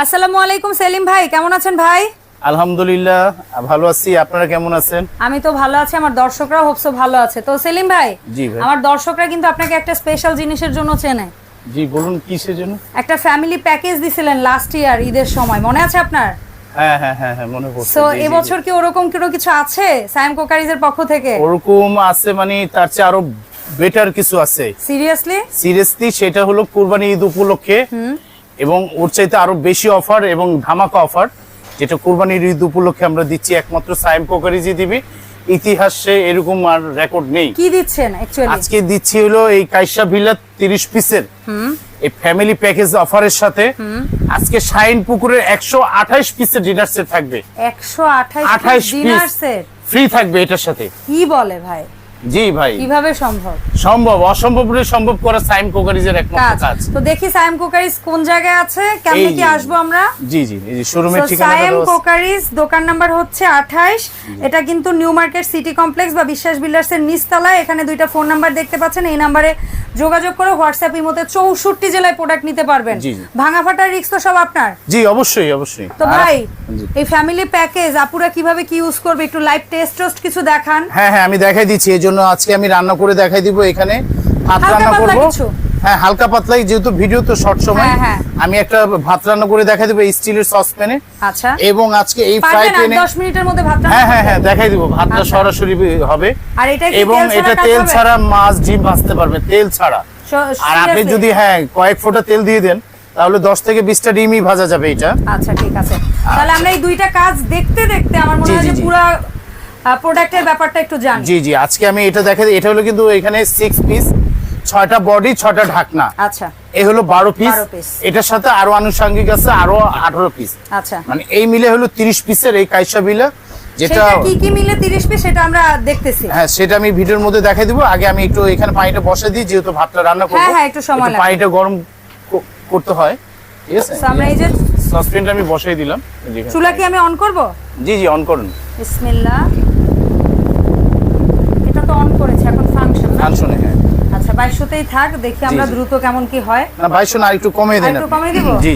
আসসালামু আলাইকুম সেলিম ভাই কেমন আছেন ভাই? আলহামদুলিল্লাহ ভালো আছি। আপনারা কেমন আছেন? আমি তো ভালো আছি আমার দর্শকরা হোপসো ভালো আছে। তো সেলিম ভাই জি ভাই। আমার দর্শকরা কিন্তু আপনাকে একটা স্পেশাল জিনিসের জন্য চেনে। জি বলুন কিসের জন্য? একটা ফ্যামিলি প্যাকেজ দিছিলেন লাস্ট ইয়ার ঈদের সময়। মনে আছে আপনার? হ্যাঁ হ্যাঁ হ্যাঁ হ্যাঁ মনে পড়ছে। জি। এবছর কি ওরকম কোনো কিছু আছে সাইম কোকারিজের পক্ষ থেকে? ওরকম আছে মানে তার চেয়ে আরও বেটার কিছু আছে। সিরিয়াসলি সিরিয়াসলি সেটা হলো কুরবানি ঈদ উপলক্ষে এবং ওর চাইতে আরও বেশি অফার এবং ধামাকা অফার যেটা কুরবানির ঈদ উপলক্ষে আমরা দিচ্ছি একমাত্র সাইম কোকারিজি দিবি ইতিহাসে এরকম আর রেকর্ড নেই। কি দিচ্ছেন আজকে দিচ্ছি হলো এই কাইসা ভিলা তিরিশ পিসের এই ফ্যামিলি প্যাকেজ অফারের সাথে আজকে শাইন পুকুরের একশো আঠাইশ পিসের ডিনার সেট থাকবে। একশো আঠাইশ পিস সেট ফ্রি থাকবে এটার সাথে। কি বলে ভাই? জি ভাই। কীভাবে সম্ভব? সম্ভব অসম্ভব সম্ভব করা সাইম কোকারিজের একমাত্র কাজ। তো দেখি সাইম কোকারিজ কোন জায়গায় আছে? কেমনে কি আসব আমরা? জি জি এই যে শোরুমের ঠিকানা সায়েম কোকারিজ দোকান নাম্বার হচ্ছে আঠাইশ। এটা কিন্তু নিউ মার্কেট সিটি কমপ্লেক্স বা বিশ্বাস বিল্ডার্স এর নিচতলায়। এখানে দুইটা ফোন নাম্বার দেখতে পাচ্ছেন। এই নাম্বারে যোগাযোগ করে হোয়াটসঅ্যাপ ইমোতে চৌষট্টি জেলায় প্রোডাক্ট নিতে পারবেন। ভাঙা ফাটার রিক্স তো সব আপনার? জি অবশ্যই অবশ্যই। তো ভাই এই ফ্যামিলি প্যাকেজ আপুরা কীভাবে কি ইউজ করবে? একটু লাইভ টেস্ট টোস্ট কিছু দেখান। হ্যাঁ হ্যাঁ আমি দেখাই দিচ্ছি। এই জন্য আজকে আমি রান্না করে দেখাই দিব এখানে। ভাত রান্না করব। হ্যাঁ হালকা পাতলাই যেহেতু ভিডিও তো শর্ট সময় হ্যাঁ, হ্যাঁ। আমি একটা ভাত রান্না করে দেখাই দেবো স্টিলের সসপ্যানে আচ্ছা। এবং আজকে এই ফ্রাই প্যানে দশ মিনিটের মধ্যে ভাত হ্যাঁ হ্যাঁ হ্যাঁ দেখাই দিব ভাতটা আচ্ছা। সরাসরি হবে। আর এটা এবং এটা তেল ছাড়া মাছ ডিম ভাজতে পারবে তেল ছাড়া। আর আপনি যদি হ্যাঁ কয়েক ফোঁটা তেল দিয়ে দেন তাহলে দশ থেকে বিশটা ডিমই ভাজা যাবে এটা। আচ্ছা ঠিক আছে। তাহলে আমরা এই দুইটা কাজ দেখতে দেখতে আমার মনে হয় যে পুরো প্রোডাক্টের ব্যাপারটা একটু জানি। জি জি আজকে আমি এটা দেখাই দিই। এটা হলো কিন্তু এখানে সিক্স পিস ছয়টা বডি ছয়টা ঢাকনা। আচ্ছা। এই হলো বারো পিস 12 piece। এটার সাথে আরও আনুষঙ্গিক আছে আরও আঠারো পিস আচ্ছা। মানে এই মিলে হলো তিরিশ পিসের এই কাইসা বিলা যেটা কি কি মিলে 30 পিস সেটা আমরা দেখতেছি। হ্যাঁ সেটা আমি ভিডিওর মধ্যে দেখাই দিব। আগে আমি একটু এখানে পানিটা বসে দিই যেহেতু ভাতটা রান্না করব। হ্যাঁ, হ্যাঁ, একটু সময় লাগবে। পানিটা গরম করতে হয়। ঠিক আছে? আমরা এই যে সসপেনটা আমি বসাই দিলাম। চুলা কি আমি অন করব? জি জি অন করুন। বিসমিল্লাহ। 2200তেই থাক দেখি আমরা দ্রুত কেমন কি হয়। না 2200 না একটু কমিয়ে দেন একটু কমিয়ে দিব? জি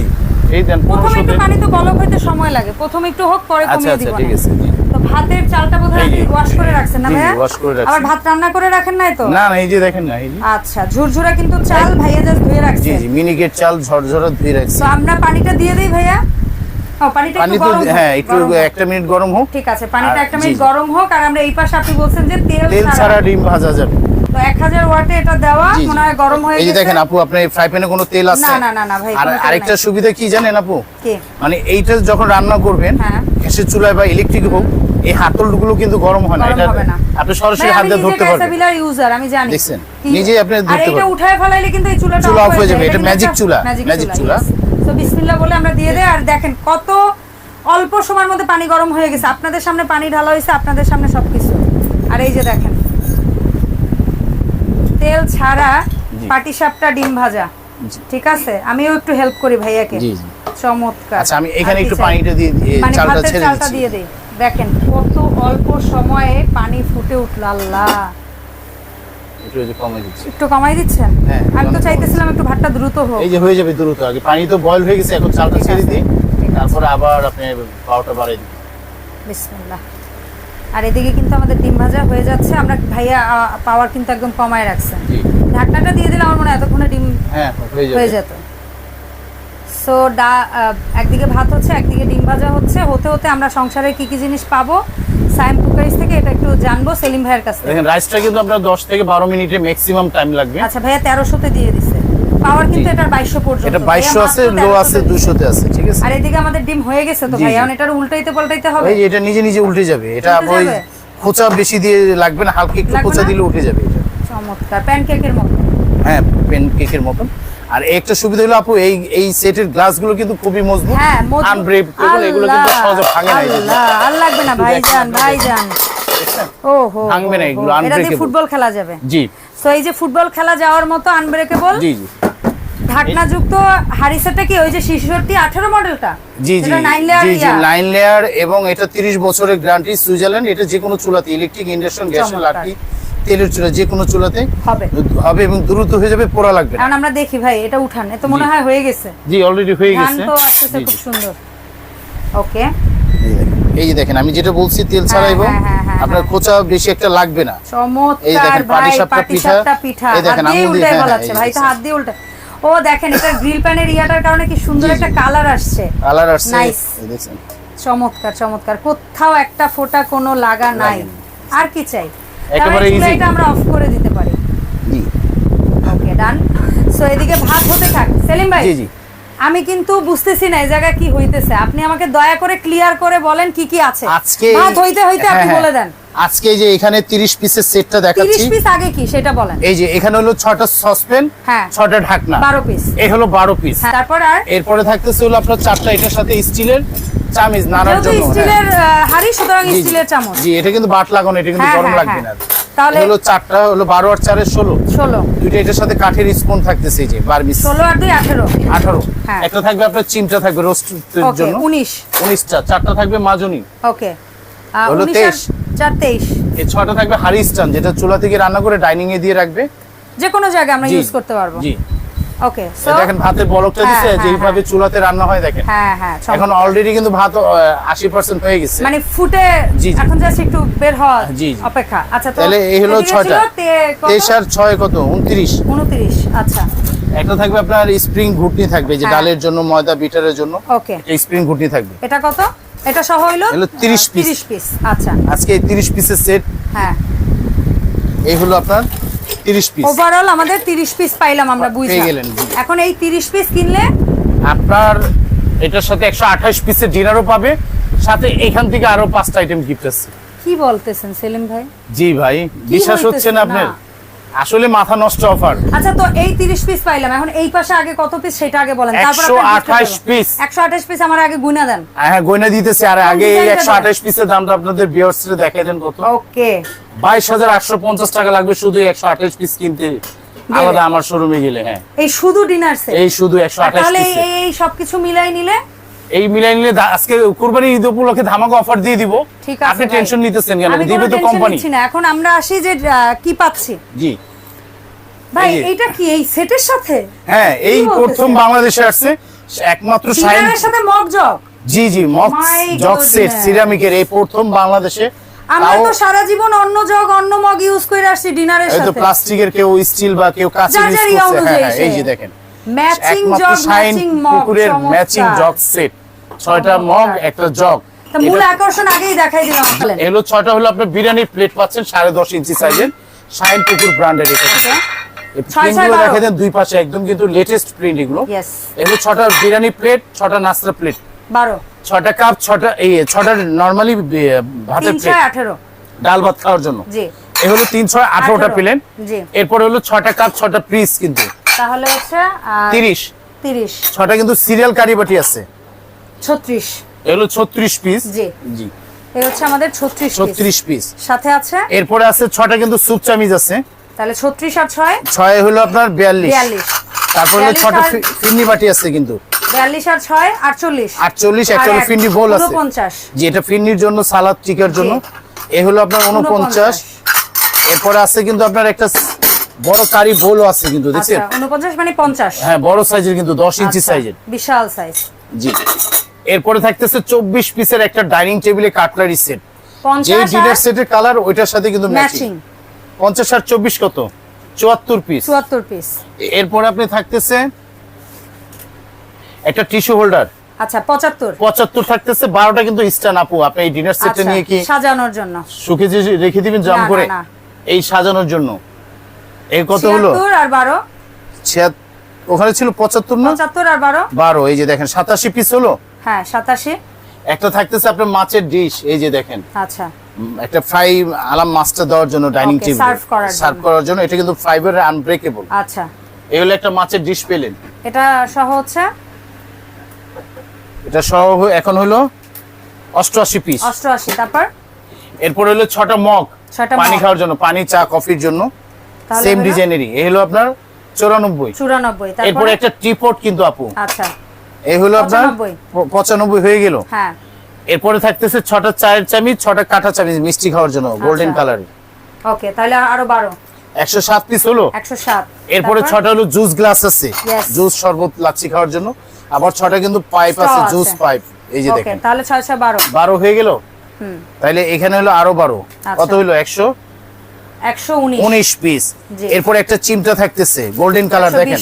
এই দেন প্রথমে পানি তো হইতে সময় লাগে। প্রথমে একটু হোক পরে আচ্ছা, কমিয়ে আচ্ছা, দিব আচ্ছা ঠিক আছে তো ভাতের চালটা বোধহয় আপনি ওয়াশ করে রাখছেন না ভাইয়া? ওয়াশ করে রাখছেন ভাত রান্না করে রাখেন নাই তো? না না এই যে দেখেন না এই যে। আচ্ছা ঝুরঝুরা কিন্তু চাল ভাইয়া জাস্ট ধুয়ে রাখছেন জি জি মিনিকেট চাল ঝরঝরা ধুয়ে রাখছেন তো আমরা পানিটা দিয়ে দেই ভাইয়া? পানিটা হ্যাঁ একটু একটা মিনিট গরম হোক। ঠিক আছে পানিটা একটা মিনিট গরম হোক আর আমরা এই পাশে আপনি বলছেন যে তেল ছাড়া ডিম ভাজা যাবে। তো 1000 ওয়াটে এটা দেওয়া জি, জি। মনে হয় গরম হয়ে এই দেখেন আপু আপনার ফ্রাই প্যানে কোনো তেল আছে? না, না, না, না, ভাই, আর আরেকটা সুবিধা কি জানেন আপু? মানে এইটা যখন রান্না করবেন হ্যাঁ। গ্যাসের চুলায় বা ইলেকট্রিক হোক এই হাতলগুলো কিন্তু গরম হয় না এটা আপনি সরাসরি হাত দিয়ে ধরতে পারবেন। ক্যাসাবিলার ইউজার আমি জানি। দেখছেন? কি- নিজেই আপনি আর এটা উঠায় ফেলাইলে কিন্তু এই চুলাটা চুলা off off হয়ে যাবে, এটা কিন্তু চুলা, magic magic চুলা। তো বিসমিল্লাহ বলে আমরা দিয়ে দেই। আর দেখেন কত অল্প সময়ের মধ্যে পানি গরম হয়ে গেছে। আপনাদের সামনে পানি ঢালা হয়েছে আপনাদের সামনে সবকিছু। আর এই যে দেখেন তেল ছাড়া জি। পাটিসাপটা ডিম ভাজা। ঠিক আছে? আমিও একটু হেল্প করি ভাইয়াকে। চমৎকার। আচ্ছা আমি এখানে একটু পানিটা দিয়ে মানে চালটা ছেড়ে চালটা দিয়ে দেই। দেখেন কত অল্প সময়ে পানি ফুটে উঠল আল্লাহ। একটু কমাই দিচ্ছেন? হ্যাঁ, আমি তো চাইতেছিলাম একটু ভাতটা দ্রুত হোক। এই যে হয়ে যাবে দ্রুত আগে। পানি তো বয়ল হয়ে গেছে এখন চালটা ছেড়ে দিই। তারপরে আবার আপনি পাওয়াটা বাড়াই দিন বিসমিল্লাহ। আর এদিকে কিন্তু আমাদের ডিম ভাজা হয়ে যাচ্ছে। আমরা ভাইয়া পাওয়ার কিন্তু একদম কমায় রাখছেন জি। ঢাকনাটা দিয়ে দিলে আমার মনে হয় এতক্ষণে ডিম হ্যাঁ হয়ে যেত। সো ডা একদিকে ভাত হচ্ছে একদিকে ডিম ভাজা হচ্ছে। হতে হতে আমরা সংসারে কি কি জিনিস পাবো? সাইম কুকারিজ থেকে এটা একটু জানব সেলিম ভাইয়ের কাছ দেখেন রাইসটা কিন্তু আপনার দশ থেকে বারো মিনিটে ম্যাক্সিমাম টাইম লাগবে। আচ্ছা ভাইয়া তেরোশোতে দিয়ে দিছে। পাওয়ার কিন্তু জি। এটার বাইশশো পর্যন্ত। এটা ভাইয়া বাইশশো মাত্র আছে লো 1300 আছে তে আছে ঠিক আছে? আর এদিকে আমাদের ডিম হয়ে গেছে তো ভাই এখন এটার উল্টাইতে পাল্টাইতে হবে? যে এটা নিজে নিজে উল্টে যাবে। এটা ওই খোঁচা বেশি দিয়ে লাগবে না হালকা একটু খোঁচা দিলে উঠে যাবে এটা। চমৎকার। প্যানকেকের মতো হ্যাঁ পেন কেকের মতন। আর একটা সুবিধা হলো আপু এই এই সেটের গ্লাসগুলো কিন্তু খুবই মজবুত হ্যাঁ মজবুত। আনব্রেকেবল এগুলো কিন্তু সহজে ভাঙে না আর লাগবে না একটু ভাইজান দেখেন, ভাইজান। দেখছেন? ও হো ভাঙবে না এগুলো, ফুটবল খেলা যাবে। জি। সো এই যে ফুটবল খেলা যাওয়ার মতো আনব্রেকেবল জি জি। ঢাকনা যুক্ত হারিসেটা কি ওই যে মডেলটা? জি জি জি জি নাইন লেয়ার এবং এটা 30 বছরের গ্যারান্টি সুইজারল্যান্ড এটা যে কোনো চুলাতে ইলেকট্রিক ইন্ডাকশন চমৎকার। লাঠি তেলের চুলা যে কোনো চুলাতে হবে। হবে এবং দ্রুত হয়ে যাবে পোড়া লাগবে এখন আমরা দেখি ভাই এটা উঠান এ তো মনে হয় হয়ে গেছে। জি অলরেডি হয়ে ধান গেছে। তো আসতেছে জি, খুব সুন্দর। ওকে। এই দেখেন। যে দেখেন আমি যেটা বলছি তেল ছাড়া এবং হ্যাঁ, হ্যাঁ, হ্যাঁ, আপনার খোঁচা বেশি একটা লাগবে না। এই দেখেন, পাটিসাপটা পাটিসাপটা পিঠা। এই দেখেন, হ্যাঁ, বলাচ্ছে ভাই তো হাত দিয়ে উল্টা ও দেখেন এটা গ্রিল প্যানের ইয়াটার কারণে কি সুন্দর একটা কালার আসছে। কালার আসছে দেখছেন চমৎকার চমৎকার। কোথাও একটা ফোঁটা কোনো লাগা নাই। আর কি চাই? একেবারে easy। এটা আমরা অফ করে দিতে পারি। জি। ওকে ডান সো এদিকে ভাত হতে থাক। সেলিম ভাই জি জি। আমি কিন্তু বুঝতেছি না এই জায়গা কি হইতেছে। আপনি আমাকে দয়া করে ক্লিয়ার করে বলেন কি কি আছে। আজকে ভাত হইতে হইতে আপনি হ্যাঁ, হ্যাঁ। বলে দেন। আজকে যে এখানে 30 পিসের সেটটা 30 দেখাচ্ছি পিস আগে কি সেটা বলেন। এই যে এখানে হলো ছটা সসপেন হ্যাঁ। ছটা ঢাকনা। 12 পিস। এই হলো বারো পিস। হ্যাঁ, তারপর আর? এরপরে থাকতেছে হলো আপনার চারটা এটার সাথে স্টিলের চামিচ যেহেতু জন্য। হ্যাঁ। স্টিলের আহ, হাঁড়ি সুতরাং। স্টিলের চামচ। জি এটা কিন্তু বাট লাগানো এটা কিন্তু হ্যাঁ, গরম হ্যাঁ, লাগবে না। হ্যাঁ। তাহলে- হলো চারটা হলো বারো আর চারের ষোলো। ষোলো। দুইটা এটার সাথে কাঠের স্পুন থাকতেছে এই যে বারবিস ষোলো আর দুই আঠেরো। আঠারো। হ্যাঁ। একটা থাকবে আপনার চিমটা থাকবে রোস্টের জন্য। উনিশ। উনিশটা চারটা থাকবে মাজনি। ওকে। হলো উনিশ আর 23 চার তেইশ। এই ছটা থাকবে যেটা চুলা থেকে রান্না করে ডাইনিং এ দিয়ে রাখবে। যে কোনো জায়গায় আমরা ইউজ করতে পারব। জি। ওকে এই দেখেন ভাতের বলকটা হ্যাঁ, দিচ্ছে হ্যাঁ, চুলাতে রান্না হয় দেখেন। হ্যাঁ হ্যাঁ এখন অলরেডি কিন্তু ভাত আশি পার্সেন্ট হয়ে গেছে। মানে ফুটে। এখন জাস্ট একটু বের হওয়া। অপেক্ষা। আচ্ছা তাহলে এই হলো এদিকে ছয়টা। ছিল তে- কত? তেইশ আর ছয় কত? উনত্রিশ। উনত্রিশ আচ্ছা। একটা থাকবে আপনার স্প্রিং ঘুটনি থাকবে যে হ্যাঁ। ডালের জন্য ময়দা বিটারের জন্য। ওকে স্প্রিং ঘুটনি থাকবে। এটা কত? এটা সহ এগুলো 30 piece। তিরিশ পিস আচ্ছা। আজকে এই তিরিশ পিসের সেট হ্যাঁ। এই হলো আপনার তিরিশ পিস ওভারঅল আমাদের তিরিশ পিস পাইলাম আমরা বুঝলাম গেলেন, এখন এই তিরিশ পিস কিনলে আপনার এটার সাথে একশো আঠাশ পিসের ডিনারও পাবে সাথে এখান থেকে আরও পাঁচটা আইটেম গিফট আছে। কি বলতেছেন সেলিম ভাই? জি ভাই বিশ্বাস হচ্ছে না আপনার? আসলে মাথা নষ্ট অফার। আচ্ছা তো এই 30 পিস পাইলাম। এখন এই পাশে আগে কত পিস সেটা আগে বলেন। 128 piece। 128 পিস আমার আগে গুনা দেন। হ্যাঁ গয়না দিতেছে। আর আগে এই ডিজাইনটা একশো আঠাশ পিসের দামটা আপনাদের বিয়ার্সে দেখাই দেন কত। ওকে। বাইশ হাজার আটশো পঞ্চাশ টাকা লাগবে শুধু একশো আঠাশ পিস কিনতে। আলাদা আমার শোরুমে গেলে হ্যাঁ। এই শুধু ডিনার সেট এই শুধু একশো আঠাশ তাহলে পিস এই এই সবকিছু মিলাই নিলে এই মিলাই নিলে আজকে কুরবানি ঈদ উপলক্ষে ধামাকা অফার দিয়ে দিব। ঠিক আছে আপনি টেনশন নিতেছেন কেন? দিবে তো কোম্পানি না। এখন আমরা আসি যে কি পাচ্ছি? জি। ভাই। এইটা কি? এই সেটের সাথে? হ্যাঁ এই প্রথম বাংলাদেশে আসছে। একমাত্র সাইন ডিনারের সাথে মগ জগ? জি জি My জগ সেট সিরামিকের এই প্রথম বাংলাদেশে। আমরা তো সারা জীবন অন্য জগ অন্য মগ ইউজ করে আসছি ডিনারের সাথে এই তো প্লাস্টিকের কেউ স্টিল বা কেউ কাঁচের ইউজ করছে। হ্যাঁ হ্যাঁ, এই যে দেখেন। ম্যাচিং জগ ম্যাচিং মগ পুকুরের ম্যাচিং জগ সেট ছয়টা মগ একটা জগ তা মূল আকর্ষণ আগেই দেখাই দিলাম। এগুলো ছয়টা হলো আপনার বিরিয়ানির প্লেট পাচ্ছেন সাড়ে দশ ইঞ্চি সাইজের শাইন পুকুর ব্র্যান্ডের এটা। প্রিন্টগুলো দেখে দেন দুই পাশে একদম কিন্তু লেটেস্ট প্রিন্ট এগুলো। এগুলো ছটা বিরিয়ানি প্লেট ছটা নাস্তা প্লেট বারো। ছটা কাপ ছটা এই ছটা নর্মালি ভাতের প্লেট ডাল ভাত খাওয়ার জন্য। এ হলো তিন ছয় আঠারোটা 18 পেলেন এরপরে হলো ছটা কাপ ছটা পিস কিন্তু। তাহলে হচ্ছে তিরিশ। তিরিশ। ছটা কিন্তু সিরিয়াল কারিবাটি আছে। ছত্রিশ। এগুলো ছত্রিশ পিস জি। জি। এই হচ্ছে আমাদের ছত্রিশ ছত্রিশ পিস সাথে আছে? এরপরে আছে ছটা কিন্তু স্যুপ চামিজ আছে। তাহলে ছত্রিশ আর ছয়? ছয় হলো আপনার বিয়াল্লিশ। বিয়াল্লিশ। তারপর হলো ছটা ফিন্নি বাটি আছে কিন্তু। বিয়াল্লিশ আর ছয় আটচল্লিশ। আটচল্লিশ আর একটা হলো এক, ফিন্নি বোল আছে। ঊনপঞ্চাশ। যে এটা ফিন্নির জন্য সালাদ টিকার জন্য। এ হলো আপনার উনপঞ্চাশ এরপরে আছে কিন্তু আপনার একটা বড় কারি বোলও আছে কিন্তু দেখছেন? আচ্ছা উনপঞ্চাশ মানে পঞ্চাশ। হ্যাঁ বড় সাইজের কিন্তু দশ ইঞ্চি আচ্ছা, সাইজের বিশাল সাইজ জি। এরপরে থাকতেছে চব্বিশ পিসের একটা ডাইনিং টেবিলে কাটলারি সেট যে ডিনার সেটের কালার ওইটার সাথে কিন্তু ম্যাচিং ম্যাচিং পঞ্চাশ আর চব্বিশ কত? চুয়াত্তর পিস চুয়াত্তর পিস এরপরে আপনি থাকতেছে একটা টিস্যু হোল্ডার আচ্ছা পঁচাত্তর। পঁচাত্তর থাকতেছে বারোটা কিন্তু স্টান আপু। আপনি এই ডিনার সেটটা আচ্ছা নিয়ে কি সাজানোর জন্য। শুকে রেখে দিবেন জাম করে? এই সাজানোর জন্য। এই কত হলো? আর বারো। ওখানে ছিল পঁচাত্তর না? পঁচাত্তর আর বারো। বারো এই যে দেখেন সাতাশি পিস হলো? হ্যাঁ সাতাশি। একটা থাকতেছে আপনার মাছের ডিশ এই যে দেখেন। আচ্ছা। একটা ফ্রাই আলাম মাছটা দেওয়ার জন্য ডাইনিং টেবিল serve করার সার্ভ করার জন্য এটা কিন্তু ফাইবার আনব্রেকেবল আচ্ছা। এই হলো একটা মাছের ডিশ পেলেন। এটা সহ হচ্ছে? এটা সহ এখন হলো অষ্টআশি পিস অষ্টআশি তারপর? এরপর হলো ছটা মগ। পানি খাওয়ার জন্য পানি চা কফির জন্য। সেম ডিজাইনেরই এই হলো আপনার চুরানব্বই। চুরানব্বই এরপরে তারপর একটা টিপট কিন্তু আপু। আচ্ছা। এই হলো আপনার পঁচানব্বই। প- পঁচানব্বই হয়ে গেল। হ্যাঁ। এরপরে থাকতেছে ছটা চায়ের চামিচ ছটা কাঁটা চামিচ মিষ্টি খাওয়ার জন্য গোল্ডেন আচ্ছা। কালার ওকে তাহলে আরও বারো। একশো সাত পিস হলো। একশো সাত এরপরে ছটা হলো জুস গ্লাস আছে। জুস শরবত লাচ্ছি খাওয়ার জন্য। আবার ছটা কিন্তু পাইপ আছে। জুস পাইপ এই যে ওকে দেখেন। তাহলে ছয় ছয় বারো। বারো হয়ে গেল। হুম। তাইলে এখানে হলো আরও বারো। আচ্ছা। কত হলো? একশো একশো? উনিশ। পিস। এরপরে একটা চিমটা থাকতেছে গোল্ডেন কালার দেখেন।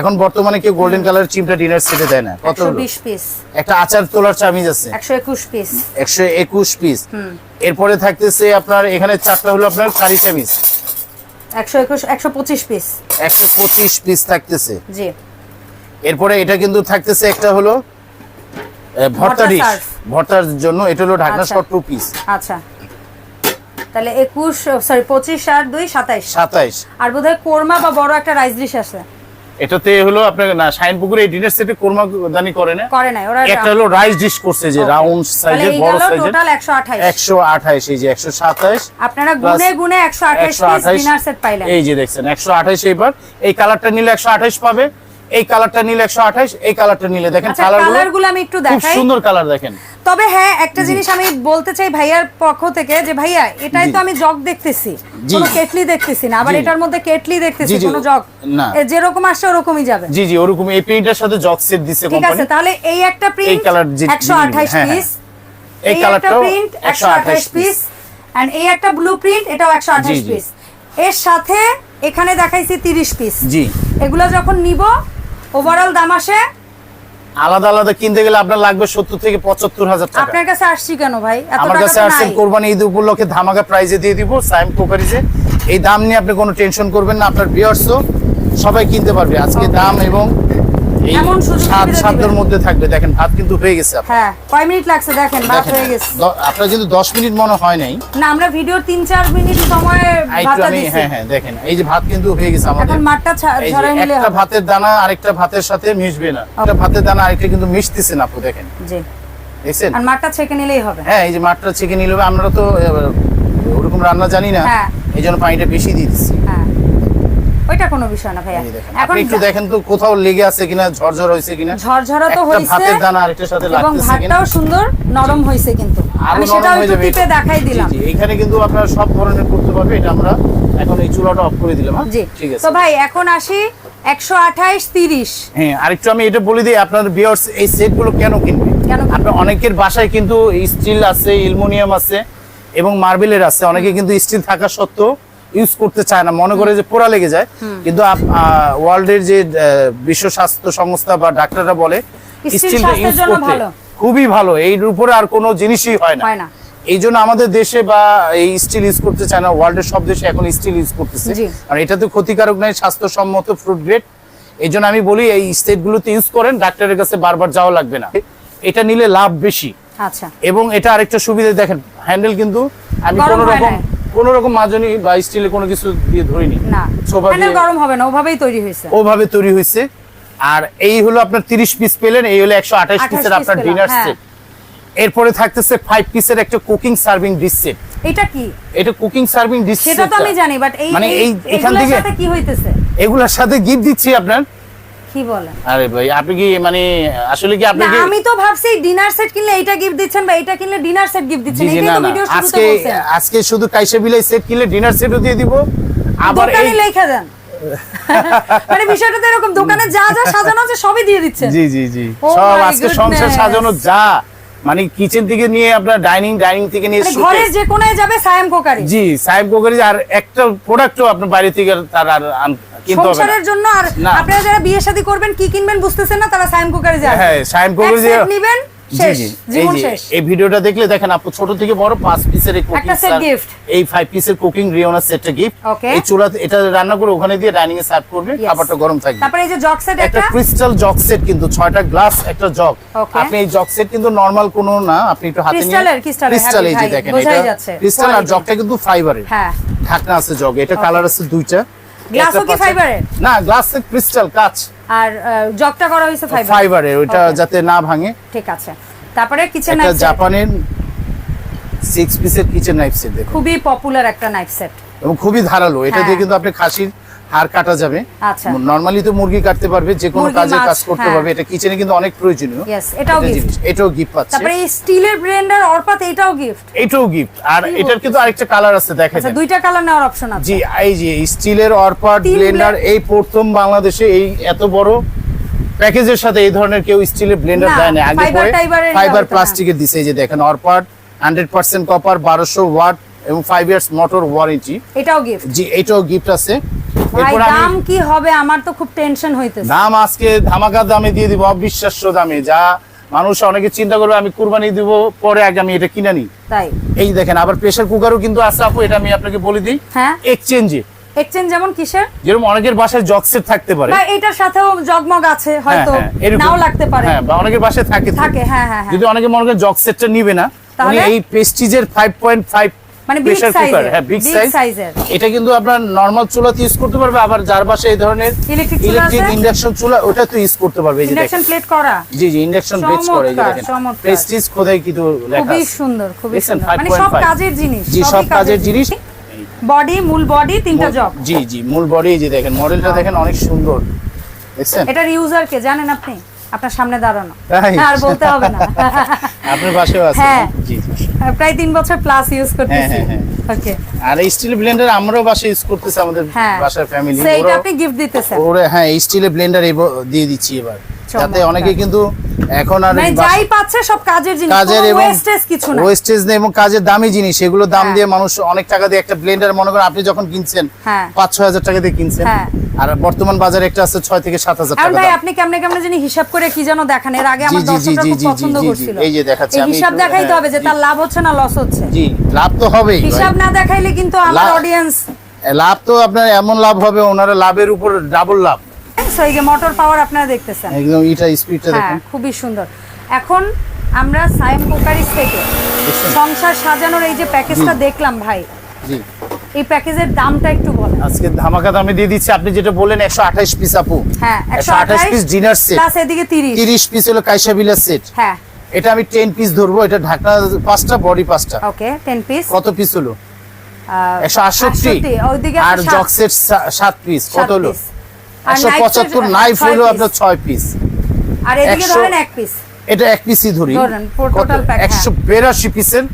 এখন বর্তমানে কেউ গোল্ডেন কালার চিমটা ডিনার সেটে দেয় না। কত পিস একটা আচার তোলার চামিজ আছে। একশো একুশ পিস একশো একুশ পিস এরপরে থাকতেছে আপনার এখানে চারটা হলো আপনার কারি চামিজ। একশো একুশ একশো পঁচিশ পিস একশো পঁচিশ পিস থাকতেছে। জি। এরপরে এটা কিন্তু থাকতেছে একটা হলো ভর্তা ডিশ ভর্তার জন্য এটা হলো ঢাকনা আচ্ছা। টু পিস আচ্ছা। তাহলে একুশ সরি পঁচিশ আর দুই সাতাইশ। সাতাইশ। আর বোধহয় কোরমা বা বড় একটা রাইস ডিশ আছে। এটাতে হলো আপনার না শাইনপুকুরে এই ডিনার সেটে কোরমা দানি করে না। করে নাই ওরা একটা হলো রাইস ডিশ করছে যে রাউন্ড সাইজের বড় সাইজের। টোটাল একশো আঠাইশ। একশো আঠাইশ এই যে একশো সাতাইশ আপনারা গুনে গুনে একশো আঠাইশ একশো পিস ডিনার সেট পাইলেন। এই যে দেখছেন একশো আঠাইশ এইবার। এই কালারটা নিলে একশো আঠাইশ পাবে। এই কালারটা নিলে একশো আঠাইশ এই কালারটা নিলে দেখেন আচ্ছা কালার কালারগুলো আমি একটু খুব সুন্দর কালার দেখেন। তবে হ্যাঁ একটা জিনিস আমি বলতে চাই ভাইয়ার পক্ষ থেকে যে ভাইয়া এটাই তো আমি জগ দেখতেছি কোনো কেটলি দেখতেছি না আবার এটার মধ্যে কেটলি দেখতেছি জি, জি। কোনো জগ। না। যেরকম আসছে ওরকমই যাবে। জি জি ওরকম এই প্রিন্টের সাথে জগ সেট দিচ্ছে ঠিক আছে তাহলে এই একটা প্রিন্ট যে- একশো আঠাইশ হ্যাঁ, পিস এই এই একটা প্রিন্ট 128 পিস এন্ড এই একটা ব্লু প্রিন্ট এটাও একশো আঠাইশ জি। পিস এর সাথে এখানে দেখাইছি তিরিশ পিস জি। এগুলো যখন নিব ওভারঅল দাম আসে? আলাদা আলাদা কিনতে গেলে আপনার লাগবে সত্তর থেকে পঁচাত্তর হাজার টাকা। আপনার কাছে আসছি কেন ভাই? আমার কাছে আসছেন। কোরবানি ঈদ উপলক্ষে ধামাকা প্রাইজে দিয়ে দিব সাইম কোকারিজে এই দাম নিয়ে আপনি কোনো টেনশন করবেন না আপনার ভিউয়ার্সও সবাই কিনতে পারবে। আজকে দাম এবং এমন সুযোগ সাত সাতটার মধ্যে থাকবে। দেখেন ভাত কিন্তু হয়ে গেছে। হ্যাঁ কয় মিনিট লাগছে দেখেন ভাত হয়ে গেছে। আপনার কিন্তু দশ মিনিট মনে হয় নাই। না আমরা ভিডিওর তিন চার মিনিট সময়ে ভাতটা দিছি হ্যাঁ হ্যাঁ দেখেন এই যে ভাত কিন্তু হয়ে গেছে আমাদের। এখন মাঠটা ছা- ঝরাই নিলে একটা ভাতের দানা আরেকটা ভাতের সাথে মিশবে না। একটা ভাতের দানা আরেকটা কিন্তু মিশতেছে না আপু দেখেন। জি। দেখছেন? আর মাঠটা ছেঁকে নিলেই হবে। হ্যাঁ এই যে মাঠটা চিকেন নিলে আমরা তো ওরকম রান্না জানি না। হ্যাঁ। এই জন্য পানিটা বেশি দিয়ে দিচ্ছি। হ্যাঁ। ওইটা কোনো বিষয় না ভাইয়া। এখন একটু দেখেন তো কোথাও লেগে আছে কিনা ঝরঝর হয়েছে কিনা। ঝরঝরা তো হয়েছে ভাতের দানা আরেকটার সাথে এবং লাগতেছে কিনা। ভাতটাও সুন্দর নরম হয়েছে কিন্তু। আমি সেটাও একটু টিপে। দেখাই দিলাম। এখানে কিন্তু আপনারা সব ধরনের করতে পারবে এটা আমরা এখন এই চুলাটা অফ করে দিলাম হ্যাঁ? জি। ঠিক আছে। তো ভাই এখন আসি একশো আঠাইশ তিরিশ। হ্যাঁ আরেকটু আমি এটা বলে দিই আপনার বিয়ার্স এই সেটগুলো কেন কিনবে? আপনার অনেকের বাসায় কিন্তু স্টিল আছে অ্যালুমিনিয়াম আছে এবং মার্বেলের আছে অনেকে কিন্তু স্টিল থাকা সত্ত্বেও ইউজ করতে চায় না মনে করে যে পোড়া লেগে যায়। কিন্তু ওয়ার্ল্ডের যে বিশ্ব স্বাস্থ্য সংস্থা বা ডাক্তাররা বলে স্টিলটা ইউজ করতে খুবই ভালো। এর উপরে আর কোনো জিনিসই হয় না। এই জন্য আমাদের দেশে বা এই স্টিল ইউজ করতে চায় না ওয়ার্ল্ডের সব দেশে এখন স্টিল ইউজ করতেছে। আর এটা তো ক্ষতিকারক নয় স্বাস্থ্যসম্মত ফ্রুট গ্রেড এই জন্য আমি বলি এই স্টেটগুলোতে ইউজ করেন ডাক্তারের কাছে বারবার যাওয়া লাগবে না। এটা নিলে লাভ বেশি। আচ্ছা। এবং এটা আরেকটা সুবিধা দেখেন হ্যান্ডেল কিন্তু আমি কোনো রকম। কোনো রকম মাজনি বা স্টিলে কোনো কিছু দিয়ে ধরিনি। না। হ্যান্ডেল গরম হবে না ওভাবেই তৈরি হয়েছে। ওভাবে তৈরি হয়েছে। আর এই হলো আপনার তিরিশ পিস পেলেন এই হলো একশো আঠাশ পিসের আপনার ডিনার হ্যাঁ। সেট এরপরে থাকতেছে ফাইভ পিসের একটা কুকিং সার্ভিং ডিশ সেট এটা কি? এটা কুকিং সার্ভিং ডিশ সেটা তো আমি জানি বাট এই মানে এই এখান থেকে কি হইতেছে? এগুলোর সাথে গিফট দিচ্ছি আপনার। কি বলেন? আরে ভাই আপনি কি মানে আসলে কি আপনি কি আমি তো ভাবছি ডিনার সেট কিনলে এইটা গিফট দিচ্ছেন বা এটা কিনলে ডিনার সেট গিফট দিচ্ছেন। তো ভিডিও শুরুতে আজকে আজকে শুধু কাইসা বিলাই সেট কিনলে ডিনার সেটও দিয়ে দিব। আবার এই লেখা দেন। মানে বিষয়টা তো এরকম দোকানে যা যা সাজানো আছে সবই দিয়ে দিচ্ছেন। জি জি জি। Oh সব আজকে সংসার সাজানো যা। মানে কিচেন থেকে নিয়ে আপনার ডাইনিং ডাইনিং থেকে নিয়ে ঘরে শুতে যে কোনায় যাবে সায়েম কোকারি। জি সাহেব কোকারি আর একটা প্রোডাক্টও আপনার বাইরে থেকে তার আর আন- কিনতে হবে সংসারের জন্য আর। আপনারা যারা বিয়ে শাদী করবেন কি কিনবেন বুঝতেছেন না তারা সায়েম কোকারি যাবে। হ্যাঁ সাহেব কোকারি নিবেন এই জীবন যে শেষ। এই ভিডিওটা দেখলে দেখেন আপু ছোট থেকে বড় পাঁচ পিসের এই কুকিং একটা set gift। এই ফাইভ পিসের কুকিং রিওনা সেটটা গিফট এই চুলাতে এটা রান্না করে ওখানে দিয়ে ডাইনিং এ সার্ভ করবে খাবারটা গরম থাকবে। তারপরে এই যে জগ সেট একটা একটা? ক্রিস্টাল জগ সেট কিন্তু ছয়টা গ্লাস একটা জগ আপনি এই জগ সেট কিন্তু নরমাল কোনো না আপনি একটু হাতে নিয়ে Crystal-এর, crystal-এর, ক্রিস্টাল এই যে দেখেন এটা ক্রিস্টাল আর জগটা কিন্তু ফাইবারের হ্যাঁ। ঢাকনা আছে জগ এটা কালার আছে দুইটা। কি না গ্লাস ক্রিস্টাল কাচ। আর জকটা করা হয়েছে ফাইবার ফাইবারের ওইটা যাতে না ভাঙে। ঠিক আছে। তারপরে কিচেন নাইফ জাপানের সিক্স পিসের কিচেন নাইফ সেট দেখুন। খুবই পপুলার একটা নাইফ সেট এবং খুবই ধারালো। এটা হ্যাঁ। দিয়ে কিন্তু আপনি খাসির হাড় কাটা যাবে। আচ্ছা। নরমালি তো মুরগি কাটতে পারবে যে কোনো কাজে কাজ করতে হ্যাঁ। পারবে। এটা কিচেনে কিন্তু অনেক প্রয়োজনীয়। এটাও। জিনিস। এটাও গিফট পাচ্ছে। তারপরে এই স্টিলের ব্লেন্ডার অর্পাত এটাও গিফট এটাও গিফট আর এটার কিন্তু আরেকটা কালার আছে দেখা আচ্ছা যায় দুইটা কালার নেওয়ার অপশন আছে। জি এই যে স্টিলের অরপাট তিন ব্লেন্ডার এই প্রথম বাংলাদেশে এই এত বড় প্যাকেজের সাথে এই ধরনের কেউ স্টিলের ব্লেন্ডার দেয় না। আগে পরে ফাইবার। প্লাস্টিকের দিছে এই যে দেখেন হান্ড্রেড পার্সেন্ট কপার বারোশো ওয়াট এবং ফাইভ ইয়ার্স মোটর ওয়ারেন্টি এটাও গিফট জি এটাও গিফট আছে। দাম কি হবে আমার তো খুব টেনশন হইতেছে। দাম আজকে ধামাকা দামে দিয়ে দিব অবিশ্বাস্য দামে। যা মানুষ অনেকে চিন্তা করবে আমি কুরবানি দিব পরে আগে আমি এটা কিনে নিই। তাই। এই দেখেন আবার প্রেসার কুকারও কিন্তু আছে আপু এটা আমি আপনাকে বলে দিই। হ্যাঁ। এক্সচেঞ্জে এক্সচেঞ্জ যেমন কিসের? যেরকম অনেকের বাসায় জকসেট থাকতে পারে। বা এটার সাথেও জগমগ আছে হয়তো হ্যাঁ, হ্যাঁ, এরকম। নাও লাগতে পারে। হ্যাঁ বা অনেকের বাসায় থাকে থাকে হ্যাঁ হ্যাঁ হ্যাঁ। যদি অনেকে মনে করেন জগ সেটটা নিবে না তাহলে? এই প্রেস্টিজের 5.5 মানে big প্রেসার হ্যাঁ বিগ big এটা কিন্তু আপনার নরমাল চুলাতে ইউজ করতে পারবে আবার যার এই ধরনের ইলেকট্রিক ইন্ডাকশন চুলা ওটা তো ইউজ করতে পারবে এই যে ইন্ডাকশন প্লেট করা। জি জি ইন্ডাকশন করে এই যে দেখেন। প্রেস্টিজ খোদাই কিন্তু লেখা খুবই সুন্দর খুবই সুন্দর। মানে সব কাজের জিনিস জি সব কাজের জিনিস। বডি মূল বডি তিনটা জগ জি জি মূল বডি এই যে দেখেন মডেলটা দেখেন অনেক সুন্দর। দেখছেন? এটার ইউজার কে জানেন আপনি? আপনার সামনে দাঁড়ানো? আর বলতে হবে না। আপনার বাসায় আছে। হ্যাঁ। জি প্রায় তিন বছর প্লাস ইউজ করতেছি। হ্যাঁ, হ্যাঁ, ওকে আর এই স্টিল ব্লেন্ডার আমরাও বাসায় ইউজ করতেছি আমাদের হ্যাঁ। বাসার ফ্যামিলি আপনি গিফট দিতেছেন? ওরা হ্যাঁ এই স্টিলের ব্লেন্ডার দিয়ে দিচ্ছি এবার। যাতে অনেকে কিন্তু এখন আর মানে যাই পাচ্ছে সব কাজের জিনিস কাজের এবং ওয়েস্টেজ কিছু না ওয়েস্টেজ নেই এবং কাজের দামি জিনিস এগুলো দাম হ্যাঁ। দিয়ে মানুষ অনেক টাকা দিয়ে একটা ব্লেন্ডার মনে করেন আপনি যখন কিনছেন হ্যাঁ। পাঁচ ছয় হাজার টাকা দিয়ে কিনছেন। হ্যাঁ। আর বর্তমান বাজারে একটা আছে ছয় থেকে সাত হাজার এখন টাকা ভাই আপনি কেমনে কেমনে জানি হিসাব করে কি যেন দেখান এর আগে আমার দর্শকরা খুব পছন্দ করছিল। এই যে দেখাচ্ছি, আমি হিসাব দেখাইতে হ্যাঁ, হবে যে তার লাভ হচ্ছে না লস হচ্ছে। জি লাভ তো হবেই হিসাব না দেখাইলে কিন্তু আমার অডিয়েন্স লাভ তো আপনার এমন লাভ হবে ওনারা লাভের উপর ডাবল লাভ। এই যে মোটর পাওয়ার আপনারা দেখতেছেন। একদম এটা স্পিডটা হ্যাঁ দেখুন। খুবই সুন্দর। এখন আমরা সাইম কোকারিস থেকে সংসার সাজানোর এই যে প্যাকেজটা দেখলাম ভাই। জি। এই প্যাকেজের দামটা একটু বলেন। আজকে ধামাকা দামে দিয়ে দিচ্ছি। আপনি যেটা বললেন একশো আঠাশ পিস আপু। হ্যাঁ একশো আঠাশ পিস ডিনার সেট প্লাস এদিকে 30 তিরিশ পিস হলো কাইসা বিলাস সেট হ্যাঁ। এটা আমি টেন পিস ধরবো। এটা ঢাকনা পাঁচটা বডি পাঁচটা। ওকে 10 পিস কত পিস হলো? একশো আটষট্টি। ওইদিকে আর জক সেট সাত পিস কত হলো? আর একশো knife পঁচাত্তর set নাইফ হলো আপনার ছয় পিস আর এদিকে ধরেন এক পিস এটা এক পিসই ধরি। ধরেন, হ্যাঁ। একশো বিরাশি পিসের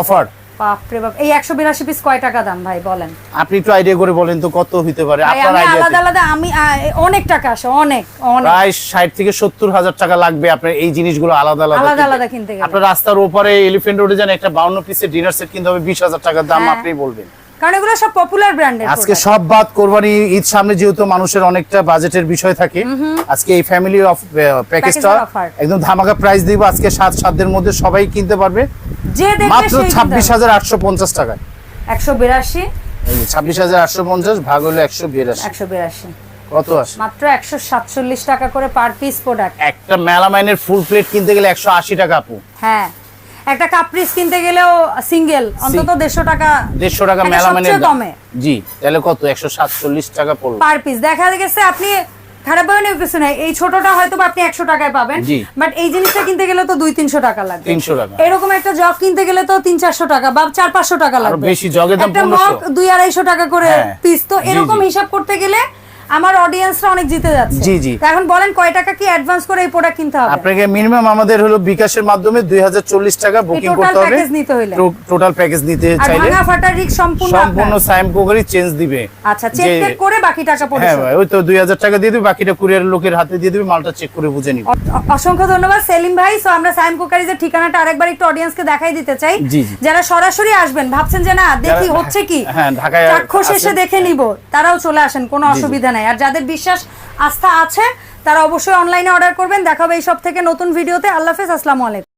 অফার বাপরে বাপ। এই 182 পিস কয় টাকা দাম ভাই বলেন? আপনি একটু আইডিয়া করে বলেন তো কত হতে পারে? আপনার আমি আলাদা আলাদা আমি অনেক টাকা আসে অনেক অনেক। প্রায় ষাট থেকে সত্তর হাজার টাকা লাগবে আপনার এই জিনিসগুলো আলাদা আলাদা আলাদা আলাদা কিনতে গেলে। আপনার রাস্তার ওপারে এলিফেন্ট রোডে যান একটা বাউন্ন পিসের ডিনার সেট কিনতে হবে বিশ হাজার টাকার দাম হ্যাঁ। আপনি বলবেন। কারণ এগুলো সব পপুলার ব্র্যান্ডের আজকে সব বাদ কোরবানি ঈদ সামনে যেহেতু মানুষের অনেকটা বাজেটের বিষয় থাকে আজকে এই ফ্যামিলি অফ প্যাকেজটা একদম ধামাকা প্রাইস দিব আজকে সাত সাতদের মধ্যে সবাই কিনতে পারবে। যে মাত্র ছাব্বিশ হাজার আটশো পঞ্চাশ টাকায়। একশো বিরাশি। ছাব্বিশ হাজার আটশো পঞ্চাশ ভাগ হলো একশো বিরাশি। একশো বিরাশি। কত আসে? মাত্র একশো সাতচল্লিশ টাকা করে পার পিস প্রোডাক্ট একটা মেলামাইনের ফুল প্লেট কিনতে গেলে একশো আশি টাকা আপু। হ্যাঁ। একটা কাপ্রিস কিনতে গেলেও সিঙ্গেল অন্তত দেড়শো টাকা দেড়শো টাকা এটা মেলামাইনের সবচেয়ে দাম। কমে। জি তাহলে কত? একশো সাতচল্লিশ টাকা পড়ল পার পিস দেখা গেছে আপনি খারাপ কিছু নাই। এই ছোটটা হয়তো আপনি একশো টাকায় পাবেন বাট এই জিনিসটা কিনতে গেলে তো দুই তিনশো টাকা লাগবে। 300 টাকা। এরকম একটা জগ কিনতে গেলে তো তিন চারশো টাকা বা চার পাঁচশো টাকা লাগবে। বেশি, জগের দাম একটা মগ দুই আড়াইশো টাকা করে হ্যাঁ। পিস তো এরকম হিসাব করতে গেলে আমার অডিয়েন্সরা অনেক জিতে যাচ্ছে। জি, জি। এখন বলেন কয় টাকা কি অ্যাডভান্স করে এই প্রোডাক্ট কিনতে হবে? আপনাকে মিনিমাম আমাদের হলো বিকাশের মাধ্যমে দুই হাজার চল্লিশ টাকা বুকিং করতে হবে। package নিতে হইলে? টোটাল প্যাকেজ নিতে আর চাইলে ভাঙা ফাটা রিক সম্পূর্ণ সম্পূর্ণ সাইম কোকারি চেঞ্জ দিবে। আচ্ছা চেক যে- টেক করে বাকি টাকা হ্যাঁ ভাই ওই তো দুই হাজার টাকা দিয়ে দিবে বাকিটা কুরিয়ার লোকের হাতে দিয়ে দিবে মালটা চেক করে বুঝে নিবে। অসংখ্য ধন্যবাদ সেলিম ভাই। সো আমরা সাইম কুকারিজের ঠিকানাটা আরেকবার একটু অডিয়েন্সকে দেখাই দিতে চাই। যারা সরাসরি আসবেন ভাবছেন যে না দেখি হচ্ছে কি? হ্যাঁ, ঢাকায় চাক্ষুষ এসে দেখে নিব তারাও চলে আসেন কোনো অসুবিধা নাই আর যাদের বিশ্বাস, আস্থা আছে, তারা অবশ্যই অনলাইনে অর্ডার করবেন। দেখাবে এই সব থেকে নতুন ভিডিওতে আল্লাহ হাফেজ, আসসালামু আলাইকুম।